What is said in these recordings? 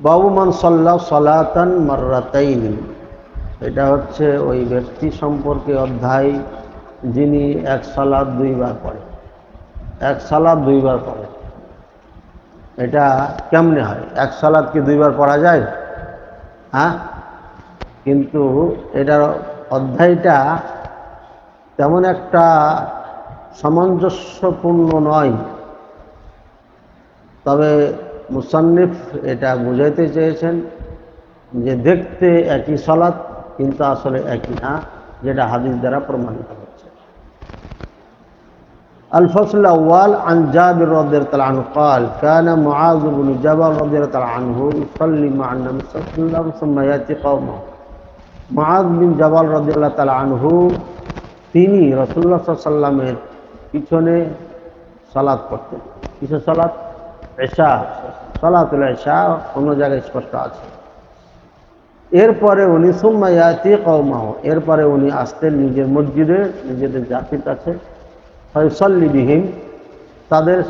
বাবুমান সাল্লাহ সলাতান মার্রাতাইন। এটা হচ্ছে ওই ব্যক্তি সম্পর্কে অধ্যায়, যিনি এক সালাদ দুইবার পড়ে। এক সালাদ দুইবার পড়ে। এটা কেমনে হয়? এক সালাদ কি দুইবার পড়া যায়? হ্যাঁ? কিন্তু এটার অধ্যায়টা তেমন একটা সামঞ্জস্যপূর্ণ নয়। তবে মুসান্নিফ এটা বুঝাইতে চেয়েছেন যে দেখতে একই সলাৎ কিন্তু আসলে একই না যেটা হাদিস দ্বারা প্রমাণিত হচ্ছে الفصل الأول عن جابر رضي الله عنه قال كان معاذ بن جبل رضي الله عنه يصلي مع النبي صلى الله عليه وسلم ثم يأتي قومه معاذ بن جبل رضي الله تعالى عنه তিনি রসুল্লাহ সাল্লামের পিছনে সালাদ করতেন কিসের সালাদ এশা সালাতুল এশা অন্য জায়গায় স্পষ্ট আছে। এরপরে উনি সুম্মায়াতি কৌমাহ এরপরে উনি আসতেন নিজের মসজিদে, নিজেদের জাতির কাছে। ফয়সল্লিবিহীন তাদের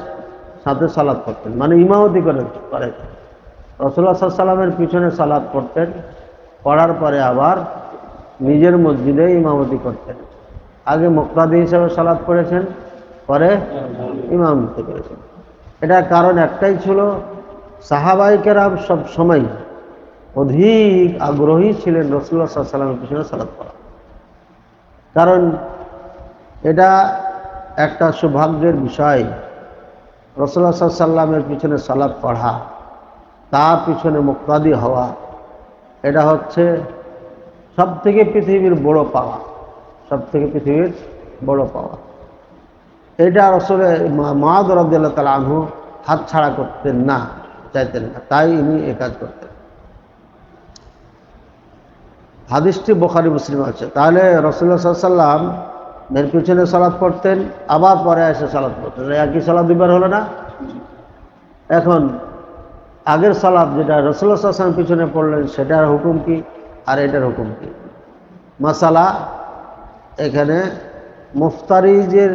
সাথে সালাদ করতেন। মানে ইমামতি করে করে। রসুল্লাহ সাল্লামের পিছনে সালাদ করতেন। করার পরে আবার নিজের মসজিদে ইমামতি করতেন। আগে মোক্তাদি হিসেবে সালাদ করেছেন, পরে ইমামতি করেছেন। এটার কারণ একটাই ছিল সাহাবাইকেরাম সব সময় অধিক আগ্রহী ছিলেন রসুল্লাহ সাল্লামের পিছনে সালাদ করা কারণ এটা একটা সৌভাগ্যের বিষয়। রসুল্লাহ সাল্লামের পিছনে সালাদ পড়া, তার পিছনে মুক্তাদি হওয়া, এটা হচ্ছে সব থেকে পৃথিবীর বড় পাওয়া সব থেকে পৃথিবীর বড় পাওয়া। এটা আসলে মাদ রব্দুল্লাহ তালা আনহু হাত ছাড়া করতেন না। চাইতেন না। তাই ইনি এ কাজ করতেন। হাদিসটি বোখারি, মুসলিম আছে। তাহলে রসুল্লাহ সাল্লাম এর পিছনে সালাদ পড়তেন, আবার পরে এসে সালাদ পড়তেন। একই সালাদ দুবার হলো না? এখন আগের সালাদ যেটা রসুল্লাহ সাল্লাম পিছনে পড়লেন, সেটার হুকুম কি? আর এটার হুকুম কি? মাসালা এখানে মুফতারিজের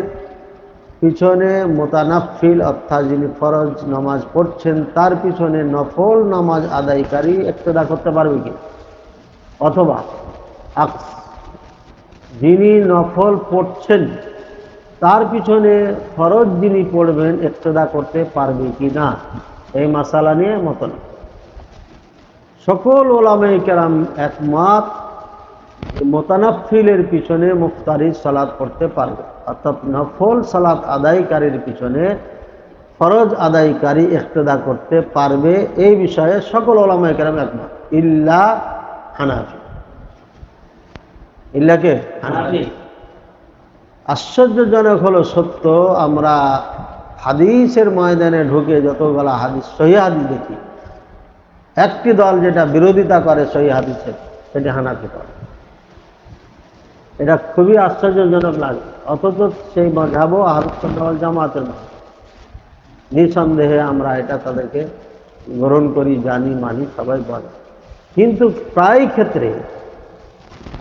পিছনে মোতানাফিল, অর্থাৎ যিনি ফরজ নামাজ পড়ছেন, তার পিছনে নফল নামাজ আদায়কারী একতদা করতে পারবে কি? অথবা যিনি নফল পড়ছেন, তার পিছনে ফরজ যিনি পড়বেন একতদা করতে পারবে কি না এই মাসালা নিয়ে মতন সকল ওলামে কেরাম একমাত, মোতানাফিলের পিছনে মুফতারি সালাদ পড়তে পারবে। অর্থাৎ নফল সালাদ আদায়কারীর পিছনে ফরজ আদায়কারী ইক্তদা করতে পারবে এই বিষয়ে সকল ওলামায় কেরাম একমত। ইল্লা হানাফি। ইল্লাকে হানাফি। আশ্চর্যজনক হলো সত্য আমরা হাদিসের ময়দানে ঢুকে যতগুলা হাদিস সহি হাদিস দেখি। একটি দল যেটা বিরোধিতা করে সহি হাদিসের সেটি হানাফি করে এটা খুবই আশ্চর্যজনক লাগে। অথচ সেই মজাবো আহরুল জামাতের মত নিঃসন্দেহে আমরা এটা তাদেরকে গ্রহণ করি, জানি, মানি, সবাই বলে। কিন্তু প্রায় ক্ষেত্রে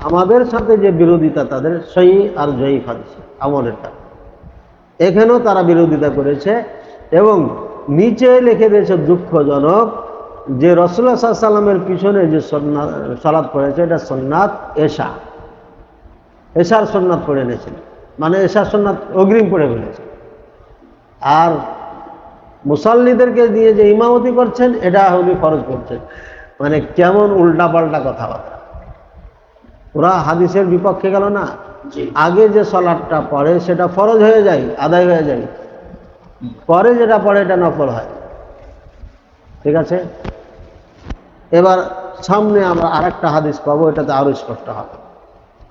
আমাদের সাথে যে বিরোধিতা, তাদের সই আর জয়ী হাদিস, আমলেরটা। এখানেও তারা বিরোধিতা করেছে এবং নিচে লিখে দিয়েছে, দুঃখজনক যে রসুল্লাহ সাল্লামের পিছনে যে সালাদ পড়েছে, এটা সন্ন্যাত এশা। এশার সন্ন্যাত পড়ে এনেছেন মানে এশার সন্ন্যাত অগ্রিম পড়ে ফেলেছে। আর মুসল্লিদেরকে দিয়ে যে ইমামতি করছেন এটা উনি ফরজ করছেন মানে কেমন উল্টাপাল্টা কথাবার্তা। ওরা হাদিসের বিপক্ষে গেল না? আগে যে সলাটটা পড়ে সেটা ফরজ হয়ে যায় আদায় হয়ে যায়। পরে যেটা পড়ে এটা নফল হয়। ঠিক আছে? এবার সামনে আমরা আরেকটা হাদিস পাবো এটাতে আরও স্পষ্ট হবে।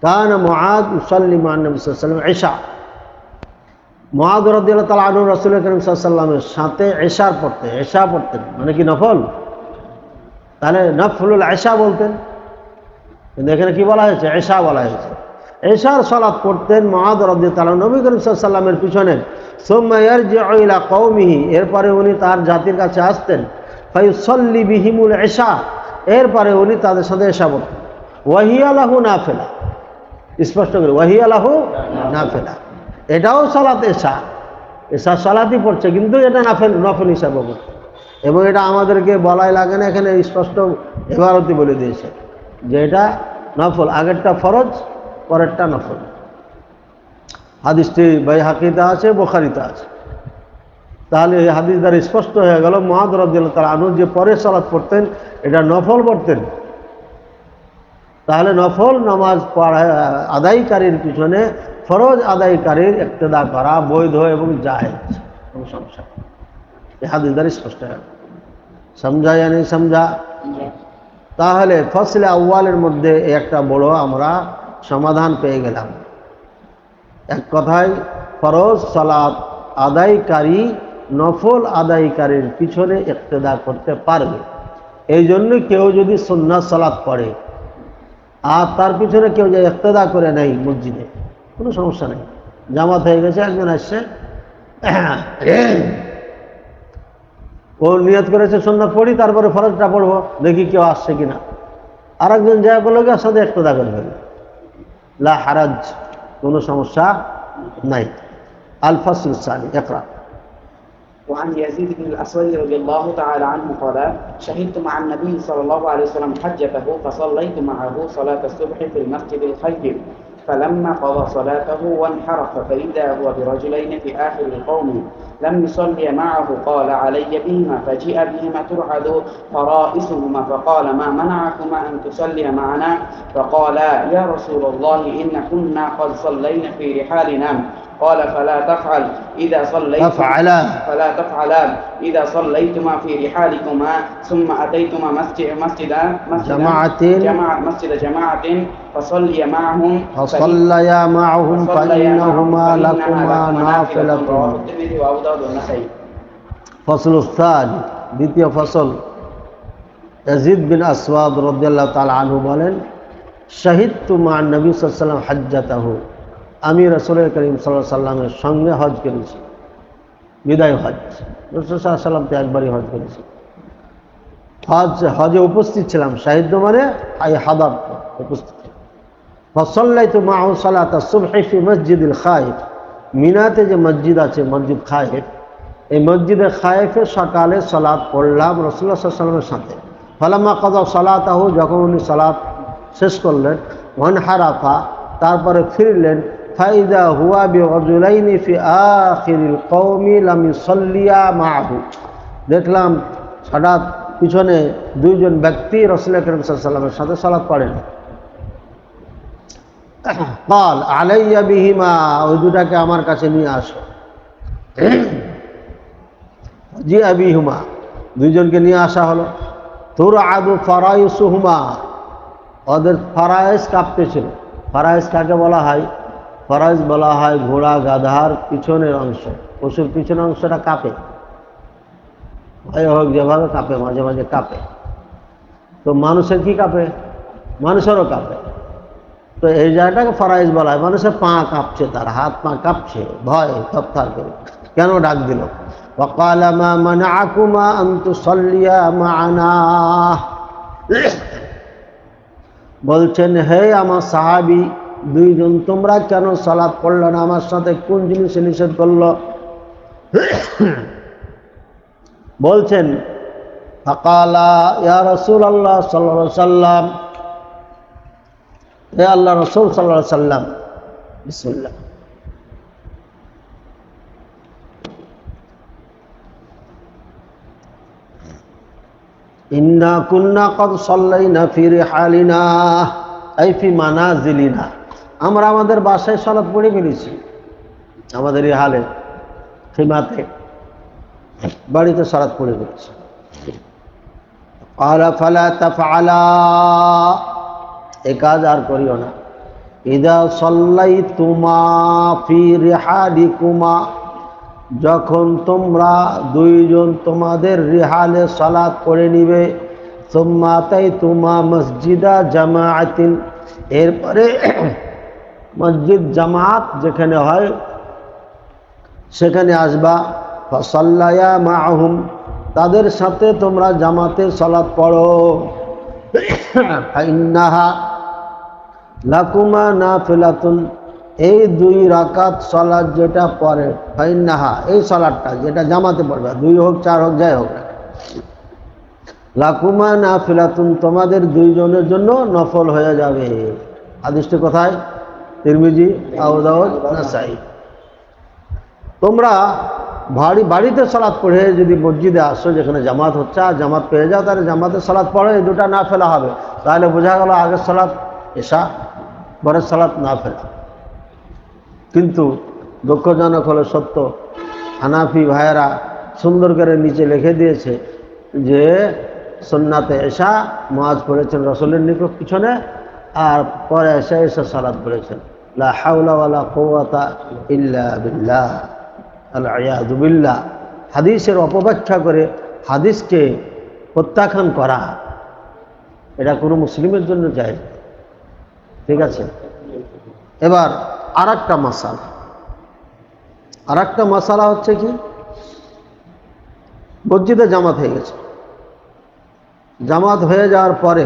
কান মহাদ মুসল্লি মান্নবীলাম এশা মহাদ রদিয়াল তালা আনু রসুল করিম সাল্লামের সাথে এশার পড়তে এশা পড়তেন। মানে কি নফল? তাহলে নফলুল এশা বলতেন। কিন্তু এখানে কি বলা হয়েছে? এশা বলা হয়েছে। এশার সলাৎ পড়তেন মহাদ রব্দি তালা নবী করিম সাল্লামের পিছনে সোম্মাইয়ার যে ইলা কৌমিহি এরপরে উনি তার জাতির কাছে আসতেন। ফাইসল্লি বিহিমুল এশা এরপরে উনি তাদের সাথে এশা পড়তেন। ওয়াহিয়ালাহু না ফেলা স্পষ্ট করে ওয়াহিয়ালাহু না ফেলা এটাও সালাত এশা। এশা সালাতই পড়ছে, কিন্তু এটা না নাফেল, নফল হিসাবে পড়ছে এবং এটা আমাদেরকে বলাই লাগে না, এখানে স্পষ্ট এবারতি বলে দিয়েছে যে এটা নফল, আগেরটা ফরজ, পরেরটা নফল। হাদিসটি বাই হাকিতে আছে, বোখারিতে আছে। তাহলে এই হাদিস দ্বারা স্পষ্ট হয়ে গেল, মহাদ রব্দুল্লাহ তার আনু যে পরে সালাত পড়তেন, এটা নফল পড়তেন। তাহলে নফল নামাজ পড়া, আদায়কারীর পিছনে ফরজ আদায়কারীর একতেদা করা বৈধ এবং জাহেজ কোনো সমস্যা। দ্বারা স্পষ্ট হবে সমঝা নেই সমঝা? তাহলে ফসলে আউ্বালের মধ্যে একটা বড় আমরা সমাধান পেয়ে গেলাম। এক কথায়, ফরজ সালাদ আদায়কারী নফল আদায়কারীর পিছনে একতেদা করতে পারবে। এই জন্য কেউ যদি সন্ন্যাস সালাত পড়ে আর তার পিছনে কেউ যে ইক্তেদা করে নেই মসজিদে, কোনো সমস্যা নেই। জামাত হয়ে গেছে, একজন আসছে। ও নিয়ত করেছে সুন্নাত পড়ি, তারপরে ফরজটা পড়ব, দেখি কেউ আসছে কিনা। আর একজন যা বলে গিয়ে সাথে ইক্তেদা করে ফেলবে লা হারাজ, কোনো সমস্যা নাই। আল ফাসল সানি একরা وعن يزيد بن الأسود رضي الله تعالى عنه قال شهدت مع النبي صلى الله عليه وسلم حجته فصليت معه صلاة الصبح في المسجد الخيف فلما قضى صلاته وانحرف فإذا هو برجلين في آخر القوم لم يصلي معه قال علي بهما. فجيء بهما ترعد فرائسهما فقال ما منعكما أن تصلي معنا؟ فقالا يا رسول الله إن كنا قد صلينا في رحالنا. قال فلا تفعل إذا صليت أفعلا فلا تفعلان إذا صليتما في رحالكما ثم أتيتما مسجد مسجد مسجد جماعة. جماعة مسجد جماعة فصلي معهم فصليا معهم فصليا معهم فإنهما لكما رواه نافلة الترمذي وأبو داود والنسائي ফসল উস্তাদ দ্বিতীয় ফসল ইয়াজিদ বিন আসওয়াদ রদিয়াল্লাহ তাল আনহু বলেন শহীদ তুমা নবী সাল্লাম হজ্জাতাহু আমি রসুলের করিম সাল্লাহ সাল্লামের সঙ্গে হজ করেছি। বিদায় হজ। রসুল সাল্লাম তো একবারই হজ করেছি। হজ, হজে উপস্থিত ছিলাম সাহিত্য মানে আই হাদাব উপস্থিত ফসল্লাই তো মাহ সালাত সুবহি মসজিদুল খায়েফ। মিনাতে যে মসজিদ আছে, মসজিদ খায়েফ, এই মসজিদে খায়েফে সকালে সালাত পড়লাম রসুল্লাহ সাল্লামের সাথে। ফালামা কদা সালাতাহু, যখন উনি সালাত শেষ করলেন, ওয়ান হারাফা, তারপরে ফিরলেন ফাইদা হুয়া বি অজুলাইনি ফি কওমি লাম ইউসাল্লিয়া মাহু দেখলাম সালাত পিছনে দুইজন ব্যক্তি রসুল করিম সাল্লামের সাথে সালাত পড়েন। কাল আলাইয়া বিহিমা ওই দুটাকে আমার কাছে নিয়ে আসো। জি আবিহুমা দুইজনকে নিয়ে আসা হলো। তোর আদু ফরাইসুহুমা ওদের ফরাইস কাঁপতেছিল। ফরাইস কাকে বলা হয়? ফরাজ বলা হয় ঘোড়া, গাধার পিছনের অংশ। পশুর পিছনের অংশটা কাঁপে। ভয় হোক, যেভাবে কাঁপে, মাঝে মাঝে কাঁপে। তো মানুষের কি কাঁপে? মানুষেরও কাঁপে। তো এই জায়গাটাকে ফরাইজ বলা হয়। মানুষের পা কাঁপছে তার, হাত পা কাঁপছে, ভয় তপ্তার করে। কেন ডাক দিল? মানে আকুমা আন্তু মানা বলছেন, হে আমার সাহাবি দুইজন, তোমরা কেন সালাদ পড়ল না? আমার সাথে কোন জিনিসে নিষেধ করল? বলছেন রসুল আল্লাহ সাল্লা সাল্লাম। হে আল্লাহ রসুল সাল্লাম। বিসমুল্লাহ। ইন্না কুন্না কদ সাল্লাইনা ফি রিহালিনা এই ফি মানাজিলিনা। আমরা আমাদের বাসায় সলাৎ পড়ে ফেলেছি। আমাদের এই হালে হিমাতে বাড়িতে সলাৎ পড়ে ফেলেছি। আলা ফালা তাফালা এ কাজ আর করিও না। ইদা সল্লাই তুমা ফি রেহালি কুমা যখন তোমরা দুইজন তোমাদের রেহালে সালাত করে নিবে তোমাতাই তোমা মসজিদা জামায়াতিন এরপরে মসজিদ জামাত যেখানে হয়, সেখানে আসবা। ফসল্লায়া মাহুম, তাদের সাথে তোমরা জামাতে সালাত পড়ো। লাকুমা না ফেলাতুন এই দুই রাকাত সলাদ যেটা পরে ফাইন্নাহা, এই সলাদটা যেটা জামাতে পড়বে, দুই হোক, চার হোক, যাই হোক। লাকুমা না ফিলাতুন তোমাদের দুইজনের জন্য নফল হয়ে যাবে। আদিষ্ট কোথায়? তিরমিজি আউদাউদ নাসাই। তোমরা বাড়ি বাড়িতে সালাদ পড়ে, যদি মসজিদে আসো, যেখানে জামাত হচ্ছে, আর জামাত পেয়ে যাও, তাহলে জামাতের সালাদ পড়ে দুটা না ফেলা হবে। তাহলে বোঝা গেল আগের সালাদ এসা পরের সালাদ না ফেলা। কিন্তু দুঃখজনক হলো সত্য, হানাফি ভাইয়েরা সুন্দর করে নিচে লিখে দিয়েছে যে, সন্নাতে এসা মাছ পড়েছেন রসলের নিকট পিছনে, আর পরে এসে এসে সালাদ পড়েছেন। লা হাওলা ওয়ালা কুওয়াতা ইল্লা বিল্লাহ, আল আয়াদু হাদিসের অপব্যাখ্যা করে হাদিসকে প্রত্যাখ্যান করা, এটা কোনো মুসলিমের জন্য যায় ঠিক আছে? এবার আর একটা মশালা আর একটা মশালা হচ্ছে কি? মসজিদে জামাত হয়ে গেছে। জামাত হয়ে যাওয়ার পরে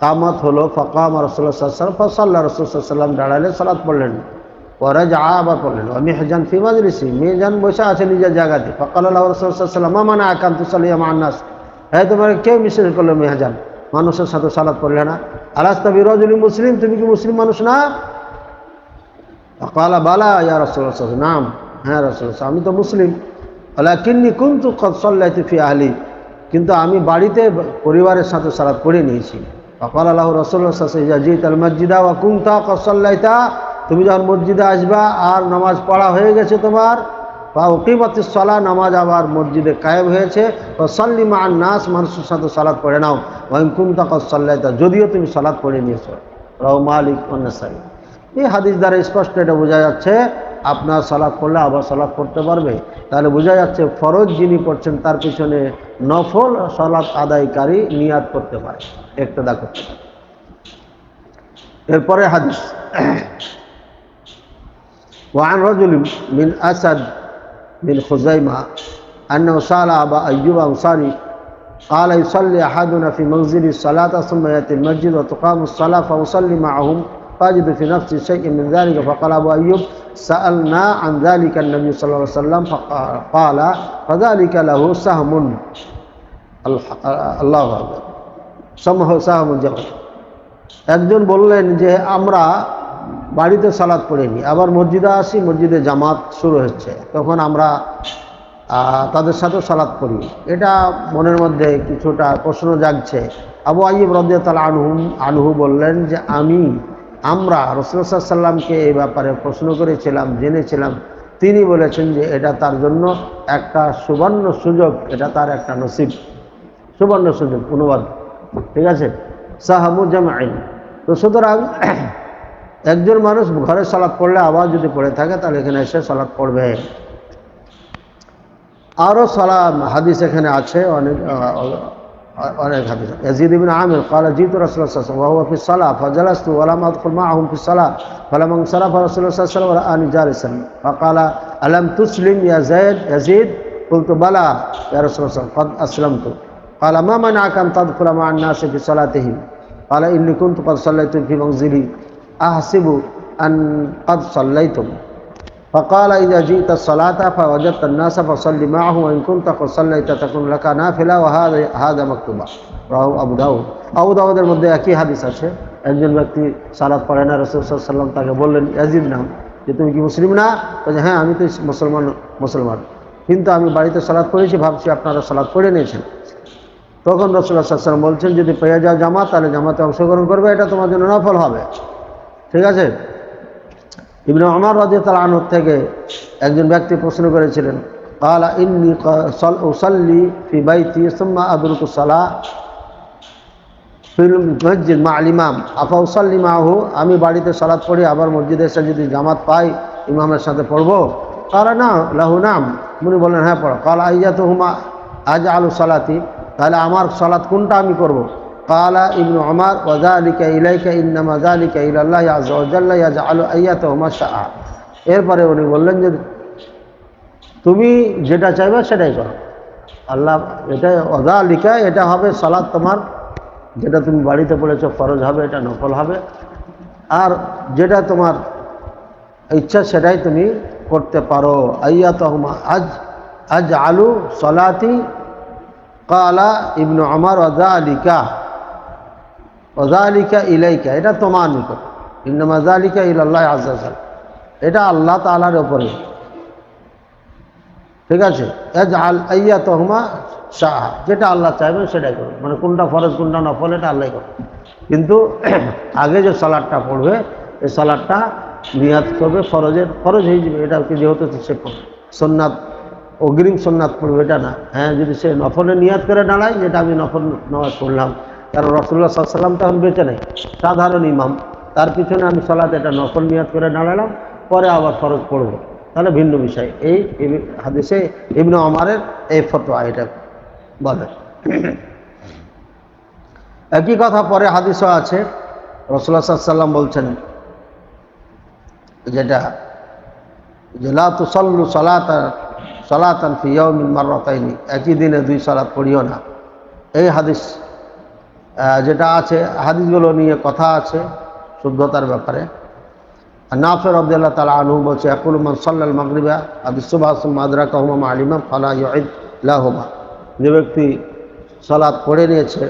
কামাত হলো, ফকাম রসুল্লাহ সাল্লাম ফসাল্লাহ রসুল সাল্লাম দাঁড়ালে সালাত পড়লেন। পরে যা আবার পড়লেন আমি হেজান ফি মাজলিসি মেয়েজান বসে আছে নিজের জায়গাতে। ফকাল আল্লাহ রসুল্লাম মামানা আকান্ত সালিয়া মান্নাস হ্যাঁ তোমার কেউ মিশ্র করল মেহজান। মানুষের সাথে সালাত পড়লে না? আলাস আলাস্তা বিরজুলি মুসলিম, তুমি কি মুসলিম মানুষ না? কালা বালা, ইয়া রসুল্লাহ নাম হ্যাঁ রসুল্লাহ আমি তো মুসলিম। আল্লাহ কিন্নি কুন্তু সল্লাইতে ফি আহলি। কিন্তু আমি বাড়িতে পরিবারের সাথে সালাত পড়ে নিয়েছি। আল্লাহ মসজিদা ওয়া কুমতা কসল্লাইতা তুমি যখন মসজিদে আসবা আর নামাজ পড়া হয়ে গেছে তোমার বা ওকিমত সলা, নামাজ আবার মসজিদে কায়েব হয়েছে সল্লিমা আর নাস, মানুষের সাথে সালাদ পড়ে নাও। ওয়াইম কুমতা কসল্লাইতা যদিও তুমি সালাদ পড়ে নিয়েছো। রাও মালিক অন্যাসাই এই হাদিস দ্বারা স্পষ্ট এটা বোঝা যাচ্ছে আপনার সালাদ পড়লে আবার সালাদ পড়তে পারবে তাহলে বোঝা যাচ্ছে ফরজ যিনি পড়ছেন তার পিছনে নফল সালাত আদায়কারী নিয়াদ করতে পারে একতদা করতে পারে এরপরে হাদিস وعن رجل من أسد بن خزيمة أنه سأل أبا أيوب أنصاري قال يصلي أحدنا في منزل الصلاة ثم يأتي المسجد وتقام الصلاة فأصلي معهم فأجد في نفسي شيء من ذلك فقال أبو أيوب سألنا عن ذلك النبي صلى الله عليه وسلم فقال فذلك له سهم আল্লাহ সমহ সাহমুজ্জামান একজন বললেন যে আমরা বাড়িতে সালাদ পড়িনি আবার মসজিদে আসি মসজিদে জামাত শুরু হচ্ছে তখন আমরা তাদের সাথেও সালাদ পড়ি এটা মনের মধ্যে কিছুটা প্রশ্ন জাগছে আবু আইব রদিয়াল আনহু আনহু বললেন যে আমি আমরা রসুল্লাহ সাল্লামকে এই ব্যাপারে প্রশ্ন করেছিলাম, জেনেছিলাম। তিনি বলেছেন যে এটা তার জন্য একটা সুবর্ণ সুযোগ, এটা তার একটা নসিব। সুবর্ণ সুযোগ, অনুবাদ। ঠিক আছে? সাহামুজাম আইন তো সুতরাং একজন মানুষ ঘরে সালাদ পড়লে আবার যদি পড়ে থাকে, তাহলে এখানে এসে সালাদ পড়বে। আরও সালাম, হাদিস এখানে আছে, অনেক অনেক হাদিস ইয়াজিদ ইবনে আমির قال جئت رسول الله صلى الله عليه وسلم وهو في الصلاه فجلست ولم ادخل معهم في الصلاه فلما انصرف رسول الله صلى الله عليه وسلم ورآني جالسا فقال الم تسلم يا زيد يزيد قلت بلى يا رسول الله قد اسلمت قال ما منعك ان تدخل مع الناس في صلاتهم قال اني كنت قد صليت في منزلي احسب ان قد صليتم فقال إذا جئت الصلاة فوجدت الناس فصل معه وإن كنت قد صليت تكون لك نافلة وهذا هذا مكتوبا রাহু আবু দাউদ আবু দাউদের মধ্যে একই হাদিস আছে একজন ব্যক্তি সালাদ পড়ে না রসুল সাল্লাম তাকে বললেন ইয়াজিদ নাম যে তুমি কি মুসলিম না বলছে হ্যাঁ আমি তো মুসলমান মুসলমান কিন্তু আমি বাড়িতে সালাদ পড়েছি ভাবছি আপনারা সালাদ পড়ে নিয়েছেন তখন রসুল্লাহ সাল্লাম বলছেন যদি পেয়ে যাও জামাত তাহলে জামাতে অংশগ্রহণ করবে এটা তোমার জন্য নফল হবে ঠিক আছে ইবনে আমার রাজিয়াল আনহর থেকে একজন ব্যক্তি প্রশ্ন করেছিলেন, কালা ইন্নি উসাল্লি ফি বাইতি সুম্মা আদরুকু সালা ফিল মসজিদ মা আল ইমাম। আফা উসাল্লি মাহু, আমি বাড়িতে সালাদ পড়ি, আবার মসজিদে এসে যদি জামাত পাই, ইমামের সাথে পড়ব? কারা না, লাহু নাম। উনি বললেন হ্যাঁ পড়ো। কালা আইজা তো হুমা আজ আলু সালাতি। তাহলে আমার সালাদ কোনটা আমি করব? কালা ইবনু আমার ওয়াজা আলিকা ইলাইকা ইন্নামা জালিকা ইলাল্লাহ আজ্লা ইয়াজআলু আইয়াতাহুমা শাআ এরপরে উনি বললেন যে, তুমি যেটা চাইবে সেটাই করো। আল্লাহ, এটা অদা লিখা এটা হবে সালাদ তোমার। যেটা তুমি বাড়িতে পড়েছো ফরজ হবে, এটা নকল হবে। আর যেটা তোমার ইচ্ছা সেটাই তুমি করতে পারো। আইয়া তহমা আজ আজ আলু সলাতি। কালা ইবনু আমার অজা আলিকা অজা আলিকা ইলাইকা, এটা তোমার নিকট। ইন্নামাজা আলিকা ইল্লাহ আজাল এটা আল্লাহ তালার ওপরে ঠিক আছে? এজ আল আইয়া তহমা শাহ যেটা আল্লাহ চাইবেন সেটাই করবে মানে কোনটা ফরজ, কোনটা নফল, এটা আল্লাহ করবে কিন্তু আগে যে সালাদটা পড়বে, এই সালাদটা নিয়াত করবে ফরজের। ফরজ হয়ে যাবে। এটা যেহেতু সে সোননাথ অগ্রিম সোননাথ পড়বে, এটা না। হ্যাঁ যদি সে নফলে নিয়াত করে দাঁড়ায়, যেটা আমি নফল নামাজ পড়লাম কারণ রসুল্লাহ সাল্লাম তখন বেঁচে নেই। সাধারণ ইমাম। তার পিছনে আমি সালাদ এটা নফল নিয়াত করে দাঁড়ালাম, পরে আবার ফরজ পড়ব। তাহলে ভিন্ন বিষয়। এই হাদিসে ইবনু আমারের এই ফতোয়া এটা বলে। একই কথা পরে হাদিসও আছে। রসুল্লাহ সাল্লাম বলছেন যেটা যে, লা তুসল্লু সলাতা, সলাতান ফি ইয়াউমিন মাররাতাইনি। একই দিনে দুই সালাত পড়িও না। এই হাদিস যেটা আছে, হাদিসগুলো নিয়ে কথা আছে শুদ্ধতার ব্যাপারে। নাফের আব্দুল্লাহ তালা আনহু বলছে একুল মান সাল্লাল মাগরিবা আদি সুবাহ মাদরা কাহুমা আলিমা ফালা ইউদ লাহুমা। যে ব্যক্তি সালাদ পড়ে নিয়েছে,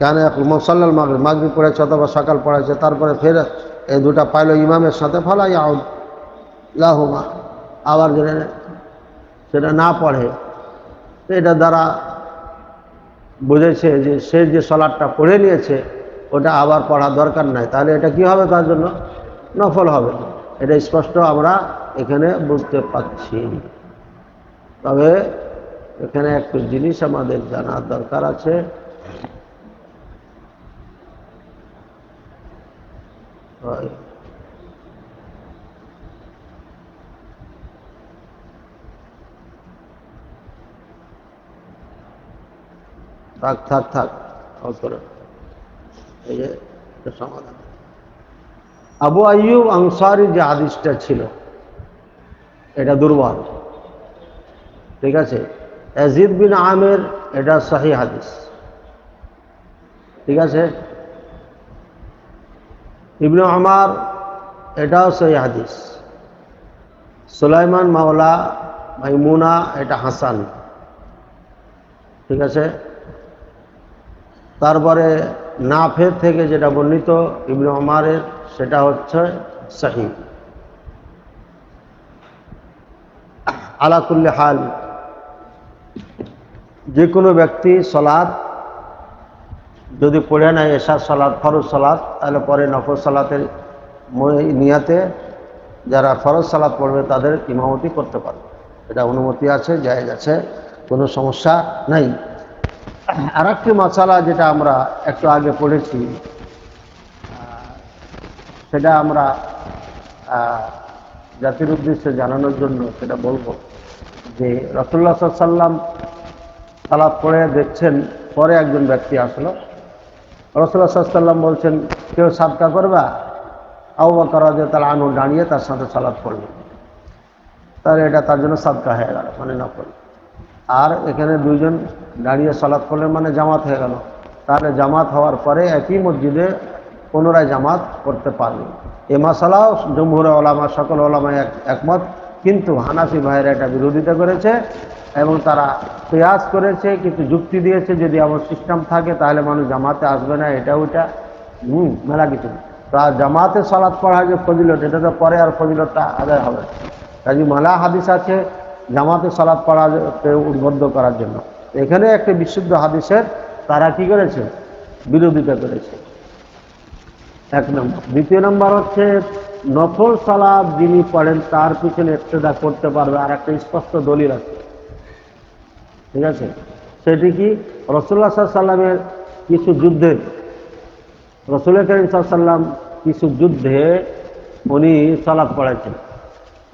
কেন একুল মান সাল্লাল মাগরিব মাগরিব পড়েছে অথবা সকাল পড়েছে, তারপরে ফের এই দুটা পাইল ইমামের সাথে, ফালা ইয়াউদ লাহুমা। আবার যদি সেটা না পড়ে, এটা দ্বারা বুঝেছে যে সে যে সলাটটা পড়ে নিয়েছে, ওটা আবার পড়া দরকার নাই। তাহলে এটা কি হবে তার জন্য? নফল হবে। এটা স্পষ্ট আমরা এখানে বুঝতে পারছি। তবে এখানে একটু জিনিস আমাদের জানার দরকার আছে হয়। থাক থাক থাক এই যে সমাধান। আবু আইয়ুব আনসারি যে হাদিসটা ছিল, এটা দুর্বল। ঠিক আছে? ইয়াজিদ বিন আমের, এটা সহি হাদিস। ঠিক আছে? ইবনু আমার এটাও সহি হাদিস। সুলাইমান মাওলা, মাইমুনা, এটা হাসান। ঠিক আছে? তারপরে নাফের থেকে যেটা বর্ণিত ইবনু আমারের সেটা হচ্ছে সাহি আলাকুল্লি হাল যে কোনো ব্যক্তি সলাদ যদি পড়ে নেয় এশার সলাদ ফরজ সলাদ তাহলে পরে নফর সলাতের নিয়াতে যারা ফরজ সালাদ পড়বে তাদের ইমামতি করতে পারবে। এটা অনুমতি আছে, জায়েজ আছে, কোনো সমস্যা নাই। আর একটি মশালা যেটা আমরা একটু আগে পড়েছি সেটা আমরা জাতির উদ্দেশ্যে জানানোর জন্য সেটা বলব যে রসুল্লাহ সাল্লাম সালাদ পড়ে দেখছেন, পরে একজন ব্যক্তি আসলো। রসুল্লাহ সাল্লাম বলছেন, কেউ সাদকা করবা? আউ করা যে তার আনু দাঁড়িয়ে তার সাথে সালাদ পড়বে তাহলে এটা, তার জন্য সাদকা হয়ে গেল মানে নকল। আর এখানে দুইজন দাঁড়িয়ে সালাদ করলেন মানে জামাত হয়ে গেল। তাহলে জামাত হওয়ার পরে একই মসজিদে পুনরায় জামাত করতে পারবে। এ মশালাও জমহুর ওলামা, সকল ওলামায় এক একমত। কিন্তু হানাফি ভাইয়েরা এটা বিরোধিতা করেছে এবং তারা প্রয়াস করেছে কিন্তু যুক্তি দিয়েছে, যদি এমন সিস্টেম থাকে তাহলে মানুষ জামাতে আসবে না, এটা ওইটা। হুম, মেলা কিছু তা জামাতে সালাদ পড়া যে ফজিলত, এটা তো পরে আর ফজিলতটা আদায় হবে। কাজী মালা হাদিস আছে জামাতে সালাদ পড়াকে উদ্বুদ্ধ করার জন্য। এখানে একটা বিশুদ্ধ হাদিসের তারা কি করেছে? বিরোধিতা করেছে। এক নম্বর। দ্বিতীয় নম্বর হচ্ছে, নফল সালাদ যিনি পড়েন তার পিছনে ইক্তেদা করতে পারবে আর একটা স্পষ্ট দলিল আছে। ঠিক আছে? সেটি কি? রসুল্লাহ সাল্লামের কিছু যুদ্ধে, রসুল করিম সাল্লাম কিছু যুদ্ধে উনি সালাদ পড়াইছেন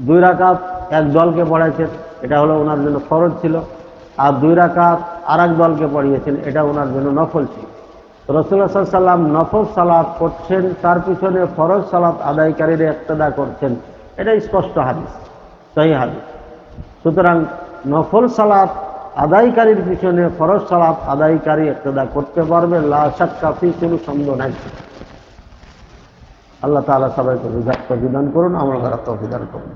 দুই রাকাত এক দলকে পড়াইছেন, এটা হলো ওনার জন্য ফরজ ছিল। আর দুই রাকাত আর দলকে পড়িয়েছেন, এটা ওনার জন্য নফল ছিল। রসুল্লাহ সাল্লাম নফল সালাত করছেন, তার পিছনে ফরজ সালাত আদায়কারীরা একতদা করছেন। এটা স্পষ্ট হাদিস, সহি হাদিস। সুতরাং নফল সালাত আদায়কারীর পিছনে ফরজ সালাত আদায়কারী একতদা করতে পারবে লাশাক কাফি কোনো সন্দেহ নাই। আল্লাহ তাআলা সবাইকে বিধান করুন, আমরা তো বিধান করুন